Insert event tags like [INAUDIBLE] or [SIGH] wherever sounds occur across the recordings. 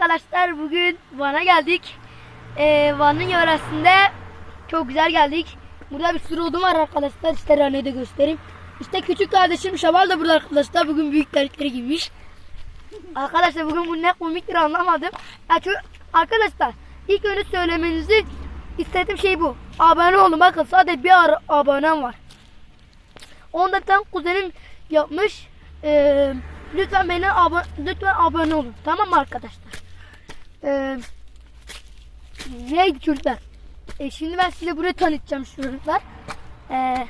arkadaşlar bugün Van'a geldik. Ee, Van'ın yöresinde çok güzel geldik. Burada bir sürü odun var arkadaşlar. İşte Rane'yi de göstereyim. İşte küçük kardeşim Şaval da burada arkadaşlar. Bugün büyük terlikleri giymiş. Arkadaşlar bugün bu ne komiktir anlamadım. Ya şu- arkadaşlar ilk önce söylemenizi istediğim şey bu. Abone olun bakın sadece bir abonem var. Bir tane kuzenim yapmış. Ee, lütfen beni abone lütfen abone olun. Tamam mı arkadaşlar? Ee, neydi çocuklar? Ee, şimdi ben size burayı tanıtacağım çocuklar. Ee,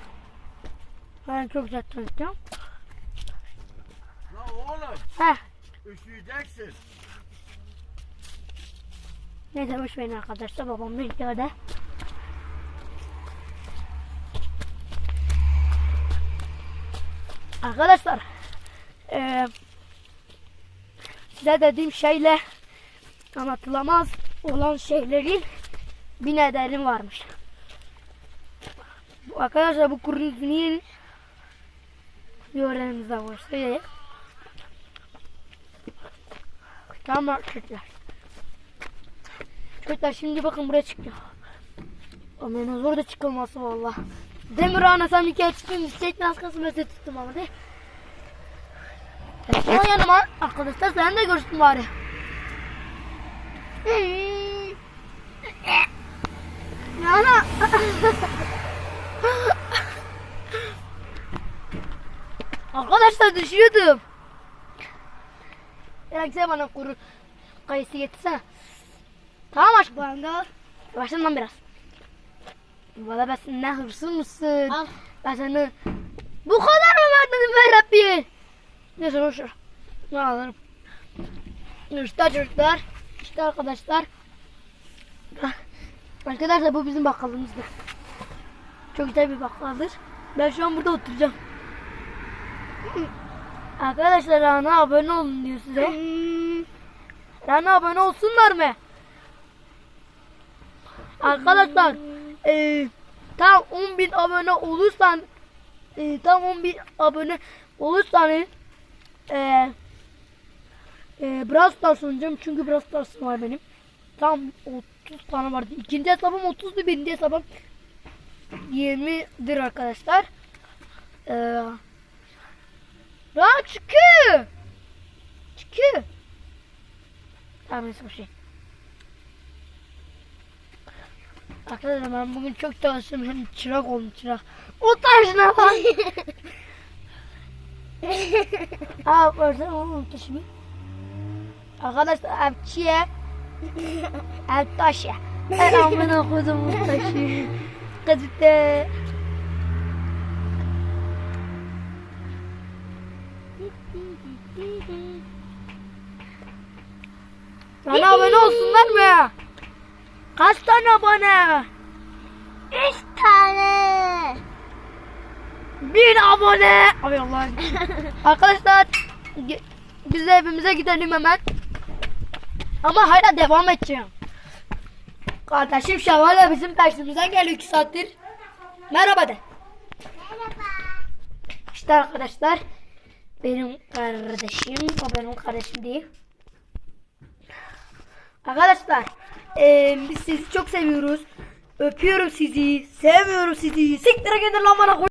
ben çok güzel tanıtacağım. La oğlum Heh, üşüyeceksin. neyse boş verin arkadaşlar. Babam bekliyordu. Arkadaşlar eee size dediğim şeyle anlatılamaz olan şeylerin bir nedeni varmış. Arkadaşlar bu kurunun yörenizde var. Söyleyeyim. Tamam çocuklar. Çocuklar şimdi bakın buraya çıkıyor. Aman zor da çıkılması valla. Demir ana sen bir kere çıktın. Çiçek az kalsın ben seni tuttum ama de. Telefon yanıma. Arkadaşlar sen de görsün bari. Yana. Arkadaşlar düşüyordum. Gerekse bana kuru kayısı getirsene. Tamam aşkım. Bana Başla lan biraz. Valla ben sen ne hırsız mısın? Al. Ben sana bu kadar mı verdin be Rabbi? Neyse boş ver. Ne alırım. İşte çocuklar. İşte arkadaşlar. Arkadaşlar bu bizim bakkalımızdır. Çok güzel bir bakkaldır. Ben şu an burada oturacağım. Arkadaşlar Rana abone olun diyor size. Rana abone olsunlar mı? Arkadaşlar eee tam 10.000 abone olursan eee, tam 10.000 abone olursanız eee eee Brawl Stars oynayacağım çünkü Brawl Stars'ım var benim. Tam 30 tane vardı. İkinci hesabım 30'du, birinci hesabım 20'dir arkadaşlar. Eee Lan çıkıyor. Çıkıyor. Tamam neyse bir şey. Arkadaşlar ben bugün çok çalıştım. Hem çırak oldum çırak. O tarzına bak. [LAUGHS] Aa versene oğlum taşımı. Arkadaşlar evçiye ev taşı. Ben amına koydum bu taşı. Gazete. Bana abone olsunlar mı? Kaç tane abone? Üç tane. Bin abone. Ay Allah. Arkadaşlar ge- biz de evimize gidelim hemen. Ama hala devam edeceğim. Kardeşim Şevval'le bizim peşimizden geliyor 2 saattir. Merhaba de. Merhaba. İşte arkadaşlar benim kardeşim. O benim kardeşim değil. Arkadaşlar eee, biz sizi çok seviyoruz. Öpüyorum sizi. Sevmiyorum sizi. Siktir gidin lan bana koy.